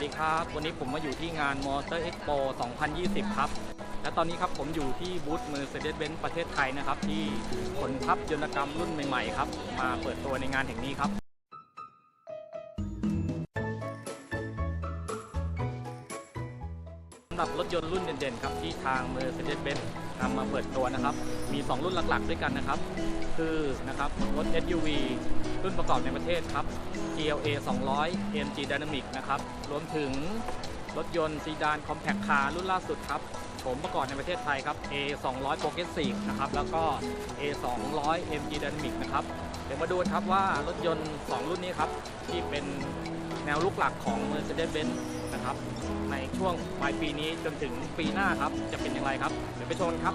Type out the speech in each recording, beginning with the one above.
วัสดีครับ วันนี้ผมมาอยู่ที่งาน Motor Expo 2020 ครับ และตอนนี้ครับผมอยู่ที่บูธ Mercedes-Benz ประเทศไทยนะครับ ที่ขนทัพยนตกรรมรุ่นใหม่ๆครับ มาเปิดตัวในงานแห่งนี้ครับสำหรับรถยนต์รุ่นเด่นๆ ครับที่ทาง Mercedes-Benz นำมาเปิดตัวนะครับ มี 2 รุ่นหลักๆ ด้วยกันนะครับ คือนะครับรถ SUV รุ่นประกอบในประเทศครับ GLA 200 AMG Dynamic นะครับ รวมถึงรถยนต์ซีดานคอมแพคคาร์รุ่นล่าสุดครับโฉมประกอบในประเทศไทยครับ A 200 Progressive นะครับ แล้วก็ A 200 AMG Dynamic นะครับ เดี๋ยวมาดูครับว่ารถยนต์ 2 รุ่นนี้ครับ ที่เป็นแนวลุกหลักของ Mercedes-Benz นะครับ ในช่วงปลายปีนี้จนถึงปีหน้าครับ จะเป็นอย่างไรครับ เดี๋ยวไปชมกันครับ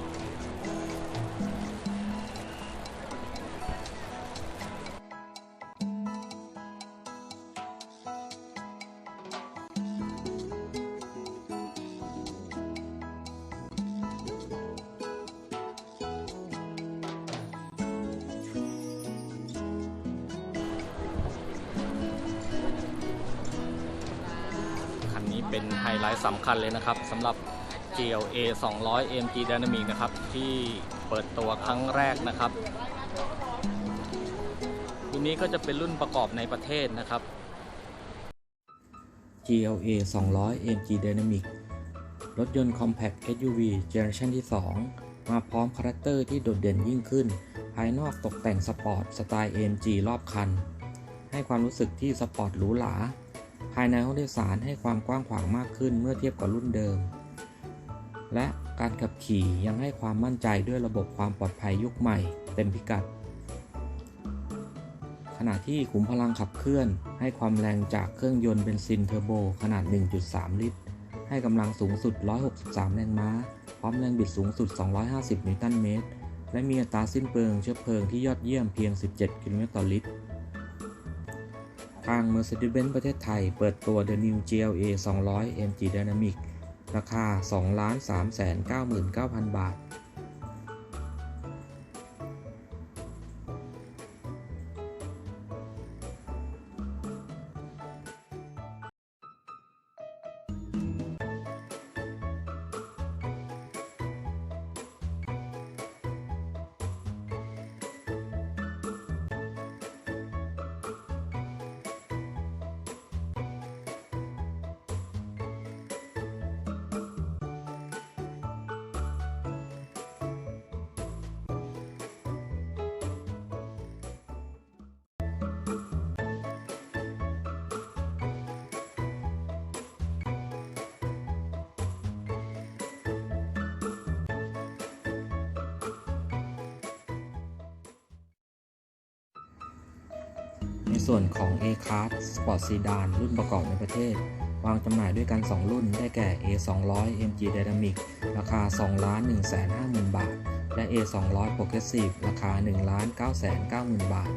เป็นไฮไลท์สำคัญเลยนะครับสำหรับ GLA 200 MG Dynamic นะครับ ที่เปิดตัวครั้งแรกนะครับรุ่นนี้ก็จะเป็นรุ่นประกอบในประเทศนะครับ GLA 200 MG Dynamic รถยนต์ Compact SUV เจเนอเรชันที่ 2 มาพร้อมคาแรคเตอร์ที่โดดเด่นยิ่งขึ้น ภายนอกตกแต่งสปอร์ตสไตล์ AMG รอบคัน ให้ความรู้สึกที่สปอร์ตหรูหรา ภายในห้องโดยสารให้ความกว้างขวางมากขึ้นเมื่อเทียบกับรุ่นเดิม และการขับขี่ยังให้ความมั่นใจด้วยระบบความปลอดภัยยุคใหม่ เต็มพิกัด ขณะที่ขุมพลังขับเคลื่อน ให้ความแรงจากเครื่องยนต์เบนซินเทอร์โบขนาด 1.3 ลิตร ให้กำลังสูงสุด 163 แรงม้า พร้อมแรงบิดสูงสุด 250 นิวตันเมตร และมีอัตราสิ้นเปลืองเชื้อเพลิงที่ยอดเยี่ยมเพียง 17 กิโลเมตรต่อลิตร ทาง Mercedes-Benz ประเทศไทย เปิดตัว The New GLA 200 MG Dynamic ราคา 2,399,000 บาท ในส่วนของ A-Class Sport Sedan รุ่นประกอบในประเทศ วางจำหน่ายด้วยกัน 2 รุ่นได้แก่ A200 MG Dynamic ราคา 2,150,000 บาท และ A200 Progressive ราคา 1,990,000 บาท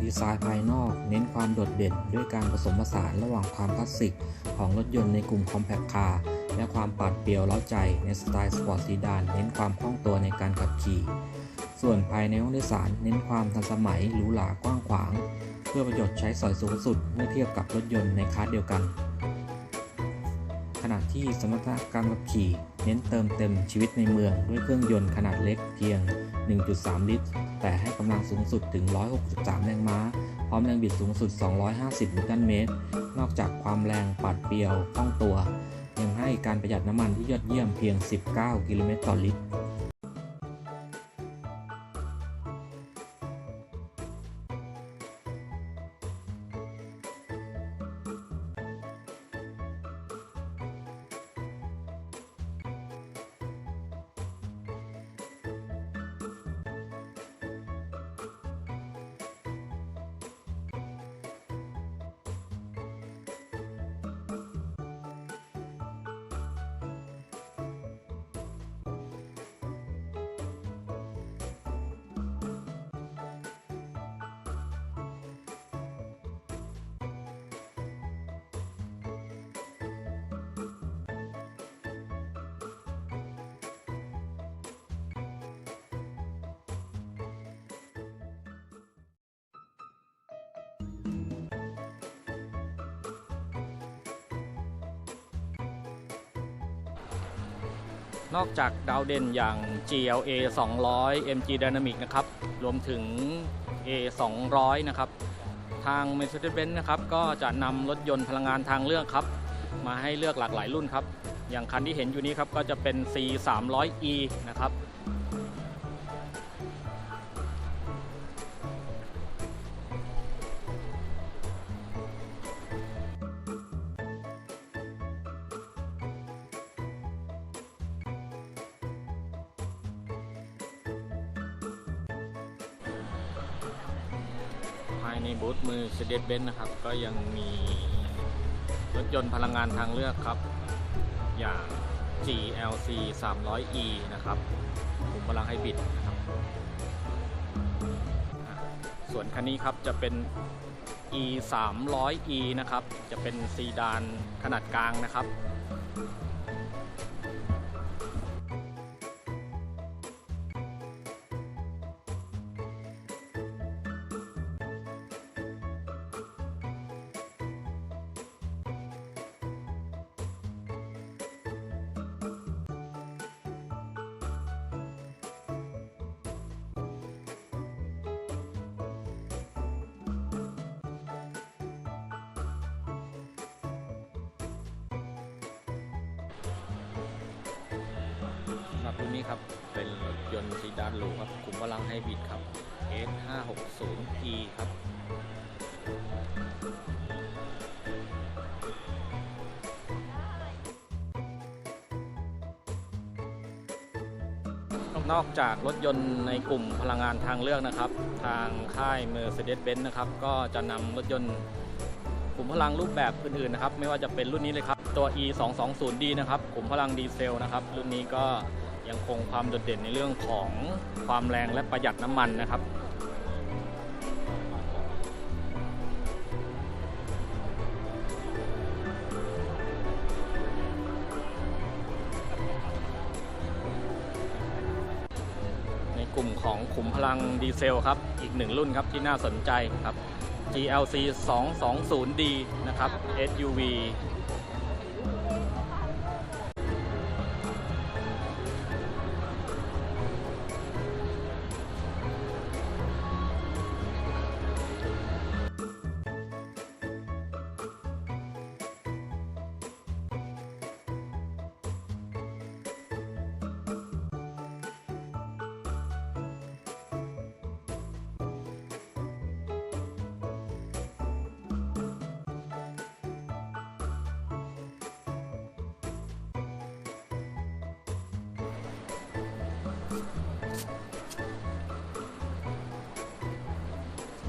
ดีไซน์ภายนอกเน้นความโดดเด่นด้วยการผสมผสานระหว่างความคลาสสิก ของรถยนต์ในกลุ่ม Compact Car และความปาดเปรียวเล้าใจในสไตล์สปอร์ตซีดานเน้นความคล่องตัวในการขับขี่ ส่วนภายในห้องโดยสารเน้นความทันสมัยหรูหรากว้างขวาง เพื่อประโยชน์ใช้สอยสูงสุดเมื่อเทียบกับรถยนต์ในคลาสเดียวกัน ขณะที่สมรรถนะการขับขี่ เน้นเติมเต็มชีวิตในเมืองด้วยเครื่องยนต์ขนาดเล็กเพียง 1.3 ลิตร แต่ให้กำลังสูงสุดถึง 163 แรงม้า พร้อมแรงบิดสูงสุด 250 นิวตันเมตร นอกจากความแรงปาดเปรียวคล่องตัว ยังให้การประหยัดน้ำมันที่ยอดเยี่ยมเพียง 19 กิโลเมตรต่อลิตร นอกจากดาวเด่นอย่าง GLA 200 MG Dynamic นะครับ รวมถึง A 200นะครับ ทาง Mercedes-Benz นะครับ ก็จะนำรถยนต์พลังงานทางเลือกครับ มาให้เลือกหลากหลายรุ่นครับ อย่างคันที่เห็นอยู่นี้ครับ ก็จะเป็น C 300E นะครับ ภายในบูธมือ Mercedes-Benz นะครับ ก็ยังมีรถยนต์พลังงานทางเลือกครับ อย่าง GLC 300E นะครับขุมพลังไฮบริดนะครับ ส่วนคันนี้ครับจะเป็น E 300E นะครับ จะเป็นซีดานขนาดกลางนะครับ นี้ครับ เป็นรถยนต์ซีดานหรูครับขุมพลังไฮบริดครับ S560e ครับ นอกจากรถยนต์ในกลุ่มพลังงานทางเลือกนะครับ ทางค่าย Mercedes-Benz นะครับ ก็จะนำรถยนต์กลุ่มพลังรูปแบบอื่นๆนะครับ ไม่ว่าจะเป็นรุ่นนี้เลยครับ ตัว e 2 2 0 d นะครับกลุ่มพลังดีเซลนะครับ รุ่นนี้ก็ ยังคงความโดดเด่นในเรื่องของความแรงและประหยัดน้ำมันนะครับในกลุ่มของขุมพลังดีเซลครับ อีกหนึ่งรุ่นครับที่น่าสนใจครับ GLC 220D นะครับ SUV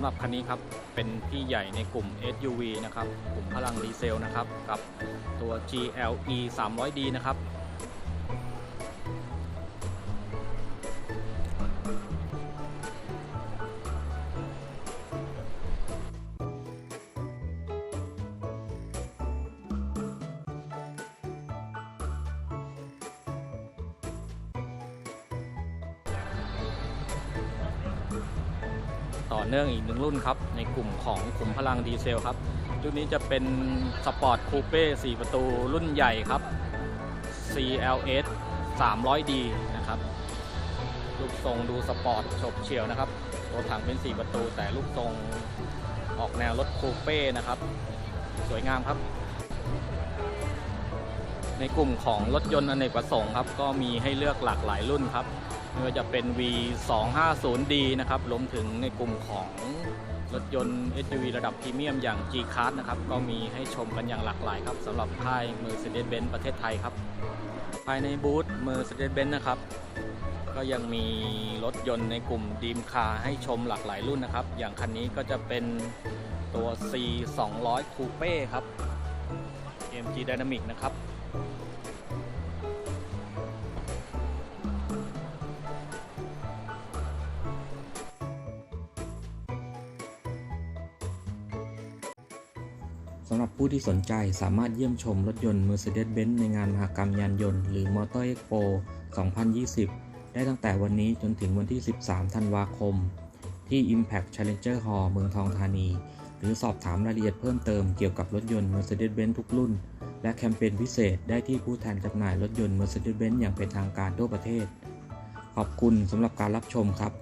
ำหรับคันนี้ครับ เป็นพี่ใหญ่ในกลุ่ม SUV นะครับ กลุ่มพลังดีเซลนะครับ กับตัว GLE 300D นะครับ ต่อเนื่องอีกหนึ่งรุ่นครับ ในกลุ่มของขุมพลังดีเซลครับ รุ่นนี้จะเป็นสปอร์ตคูเป้4ประตูรุ่นใหญ่ครับ CLS 300D นะครับลูกทรงดูสปอร์ตฉบเฉียวนะครับ ตัวถังเป็น 4 ประตู แต่ลูกทรงออกแนวรถคูเป้นะครับ สวยงามครับ ในกลุ่มของรถยนต์อเนกประสงค์ครับ ก็มีให้เลือกหลากหลายรุ่นครับไม่ว่าจะเป็น V250D นะครับรวมถึงในกลุ่มของรถยนต์ SUV ระดับพรีเมียมอย่าง G-Class นะครับ ก็มีให้ชมกันอย่างหลากหลายครับสำหรับค่าย Mercedes-Benz ประเทศไทยครับ ภายในบูธ Mercedes-Benz นะครับ ก็ยังมีรถยนต์ในกลุ่มดีมคาให้ชมหลากหลายรุ่นนะครับ อย่างคันนี้ก็จะเป็นตัว C 200 Coupe ครับ AMG Dynamic นะครับ สำหรับผู้ที่สนใจสามารถเยี่ยมชมรถยนต์ Mercedes-Benz ในงานมหกรรมยานยนต์หรือ Motor Expo 2020 ได้ตั้งแต่วันนี้จนถึงวันที่ 13 ธันวาคม ที่ Impact Challenger Hall เมืองทองธานี หรือสอบถามรายละเอียดเพิ่มเติมเกี่ยวกับรถยนต์ Mercedes-Benz ทุกรุ่น และแคมเปญพิเศษได้ที่ผู้แทนจำหน่ายรถยนต์ Mercedes-Benz อย่างเป็นทางการทั่วประเทศ ขอบคุณสำหรับการรับชมครับ